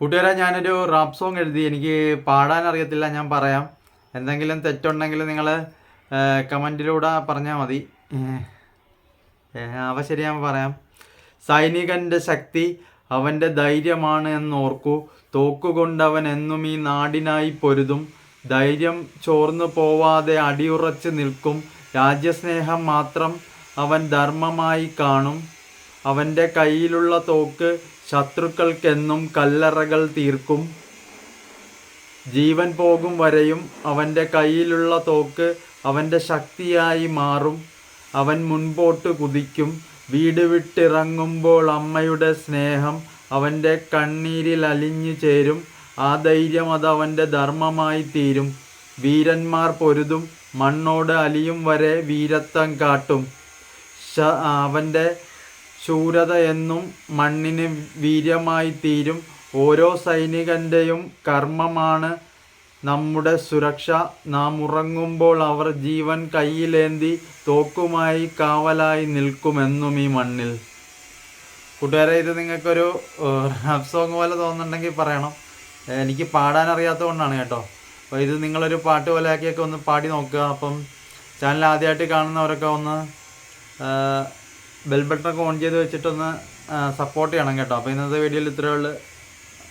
കൂട്ടുകാരെ ഞാനൊരു rap song എഴുതി. എനിക്ക് പാടാൻ അറിയത്തില്ല ഞാൻ പറയാം. എന്തെങ്കിലും തെറ്റുണ്ടെങ്കിൽ നിങ്ങൾ കമന്റിലൂടെ പറഞ്ഞാൽ മതി. അവ ശരിയാകുമ്പോൾ പറയാം. സൈനികന്റെ ശക്തി അവന്റെ ധൈര്യമാണ് എന്നോർക്കൂ തോക്കുകൊണ്ടവൻ എന്നും ഈ നാടിനായി പൊരുതും. ധൈര്യം ചോർന്നു പോവാതെ അടിയുറച്ച് നിൽക്കും. രാജ്യസ്നേഹം മാത്രം അവൻ ധർമ്മമായി കാണും. അവന്റെ കയ്യിലുള്ള തോക്ക് ശത്രുക്കൾക്കെന്നും കല്ലറകൾ തീർക്കും. ജീവൻ പോകും വരെയും അവന്റെ കയ്യിലുള്ള തോക്ക് അവന്റെ ശക്തിയായി മാറും. അവൻ മുൻപോട്ട് കുതിക്കും. വീട് വിട്ടിറങ്ങുമ്പോൾ അമ്മയുടെ സ്നേഹം അവന്റെ കണ്ണീരിൽ അലിഞ്ഞു ചേരും. ആ ധൈര്യം അത് അവന്റെ ധർമ്മമായി തീരും. വീരന്മാർ പൊരുതും. മണ്ണോട് അലിയും വരെ വീരത്വം കാട്ടും. അവന്റെ ശൂരത എന്നും മണ്ണിന് വീര്യമായി തീരും. ഓരോ സൈനികന്റെയും കർമ്മമാണ് നമ്മുടെ സുരക്ഷ. നാം ഉറങ്ങുമ്പോൾ അവർ ജീവൻ കയ്യിലേന്തി തോക്കുമായി കാവലായി നിൽക്കുമെന്നും ഈ മണ്ണിൽ. കൂട്ടുകാരെ ഇത് നിങ്ങൾക്കൊരു റാപ്പ് സോങ് പോലെ തോന്നുന്നുണ്ടെങ്കിൽ പറയണം. എനിക്ക് പാടാൻ അറിയാത്തത് കൊണ്ടാണ് കേട്ടോ. അപ്പോൾ ഇത് നിങ്ങളൊരു പാട്ട് പോലെ ആക്കിയൊക്കെ ഒന്ന് പാടി നോക്കുക. അപ്പം ചാനൽ ആദ്യമായിട്ട് കാണുന്നവരൊക്കെ ഒന്ന് ബെൽ ഓൺ ചെയ്ത് വെച്ചിട്ടൊന്ന് സപ്പോർട്ട് ചെയ്യണം കേട്ടോ. അപ്പോൾ ഇന്നത്തെ വീഡിയോയിൽ ഇത്രയേ ഉള്ളൂ.